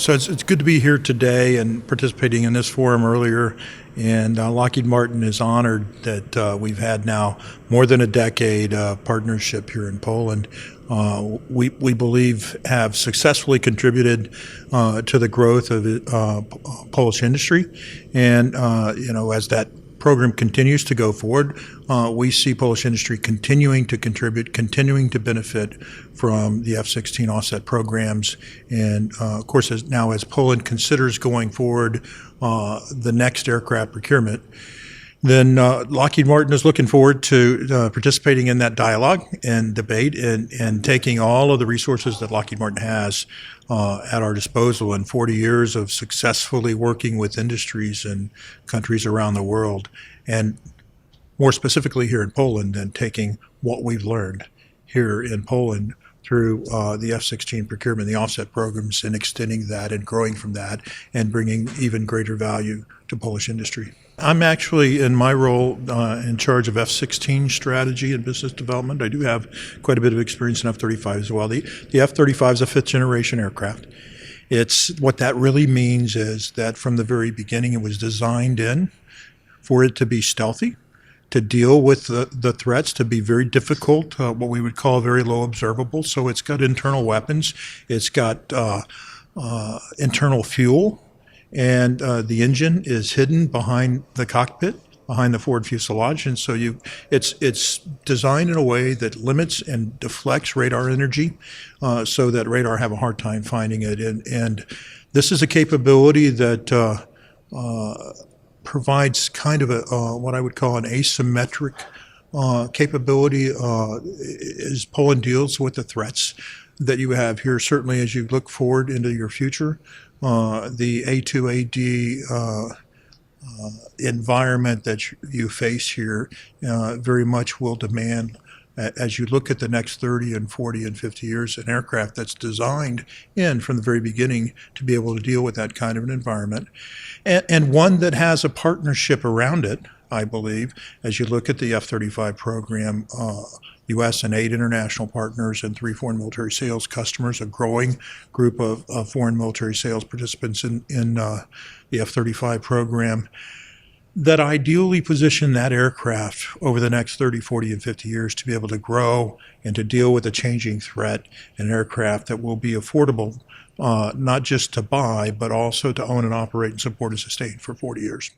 So it's, it's good to be here today and participating in this forum earlier. And uh, Lockheed Martin is honored that uh, we've had now more than a decade uh, partnership here in Poland. Uh, we, we believe have successfully contributed uh, to the growth of uh, Polish industry. And, you know, as that program continues to go forward, uh, we see Polish industry continuing to contribute, continuing to benefit from the F-16 offset programs. And uh, of course, now as Poland considers going forward uh, the next aircraft procurement, then Lockheed Martin is looking forward to participating in that dialogue and debate and, and taking all of the resources that Lockheed Martin has uh, at our disposal in 40 years of successfully working with industries and countries around the world. And more specifically here in Poland, and taking what we've learned here in Poland through uh, the F-16 procurement, the offset programs, and extending that and growing from that and bringing even greater value to Polish industry. I'm actually, in my role, uh, in charge of F-16 strategy and business development. I do have quite a bit of experience in F-35 as well. The, the F-35 is a fifth-generation aircraft. It's what that really means is that from the very beginning, it was designed in for it to be stealthy, to deal with the, the threats, to be very difficult, uh, what we would call very low observable. So it's got internal weapons, it's got uh, uh, internal fuel, and uh, the engine is hidden behind the cockpit, behind the forward fuselage, and so you, it's it's designed in a way that limits and deflects radar energy, uh, so that radar have a hard time finding it. And and this is a capability that. Uh, uh, provides kind of a uh, what I would call an asymmetric uh, capability uh, as Poland deals with the threats that you have here. Certainly, as you look forward into your future, uh, the A2AD uh, uh, environment that you- face here very much will demand. As you look at the next 30 and 40 and 50 years, an aircraft that's designed in from the very beginning to be able to deal with that kind of an environment and, and one that has a partnership around it, I believe, as you look at the F 35 program. Uh, U.S. and eight international partners and three foreign military sales customers, a growing group of, of foreign military sales participants in, in uh, the F 35 program that ideally position that aircraft over the next 30, 40, and 50 years to be able to grow and to deal with a changing threat, an aircraft that will be affordable uh, not just to buy, but also to own and operate and support and sustain for 40 years.